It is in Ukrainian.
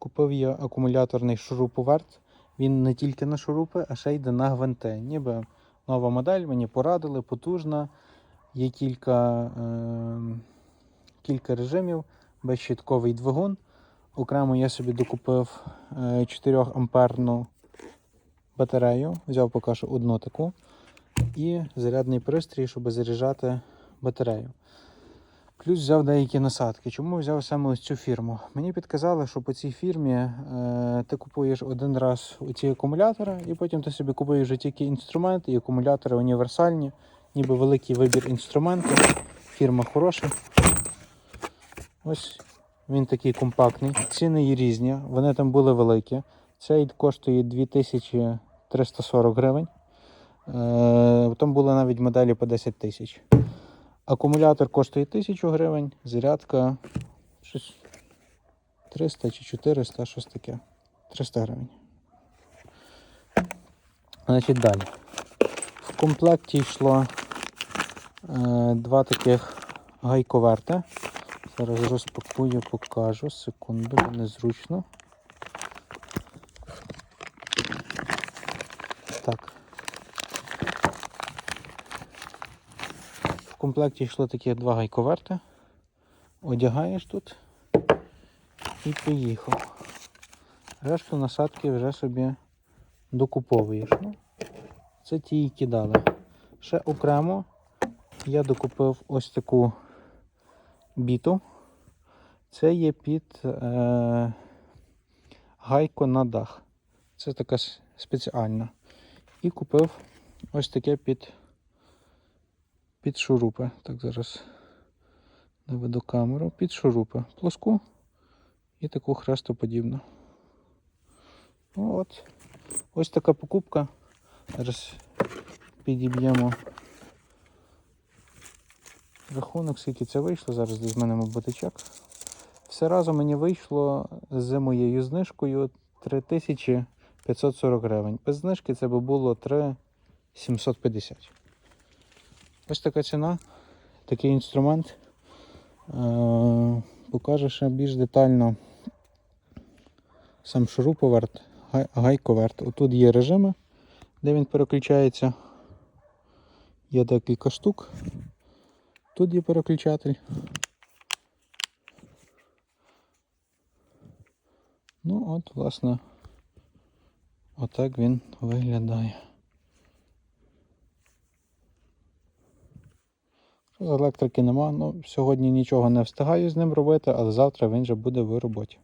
Купив я акумуляторний шуруповерт. Він не тільки на шурупи, а ще йде на гвинти. Ніби нова модель, мені порадили, потужна. Є кілька, е, кілька режимів, безщитковий двигун. Окремо я собі докупив е, 4 амперну батарею. Взяв поки що одну таку. І зарядний пристрій, щоб заряджати батарею. Плюс взяв деякі насадки. Чому взяв саме ось цю фірму? Мені підказали, що по цій фірмі е, ти купуєш один раз ці акумулятори, і потім ти собі купуєш тільки інструменти, і акумулятори універсальні, ніби великий вибір інструментів. Фірма хороша. Ось він такий компактний. Ціни є різні, вони там були великі. Цей коштує 2340 гривень. Е, Там були навіть моделі по 10 тисяч. Акумулятор коштує 1000 гривень, зарядка 300 чи 400, щось таке. 300 гривень. Значить, далі. В комплекті йшло е, два таких гайковерти. Зараз розпакую, покажу. Секунду, незручно. Так. Комплекті йшло такі два гайковерти. Одягаєш тут і поїхав. Решту насадки вже собі докуповуєш. Ну, це ті, які дали. Ще окремо я докупив ось таку біту. Це є під е, гайко на дах. Це така спеціальна. І купив ось таке під, під шурупи. Так, зараз наведу камеру. Під шурупи. Плоску і таку хрестоподібну. Ну, От. Ось така покупка. Зараз підіб'ємо рахунок, скільки це вийшло. Зараз десь в мене мабуть. Все разом мені вийшло з моєю знижкою 3540 гривень. Без знижки це би було 3750. Ось така ціна, такий інструмент. Е, Покаже ще більш детально сам шуруповерт, гайковерт. Отут є режими, де він переключається. Є декілька штук. Тут є переключатель. Ну от, власне, отак він виглядає. Електрики нема, ну сьогодні нічого не встигаю з ним робити, але завтра він вже буде в роботі.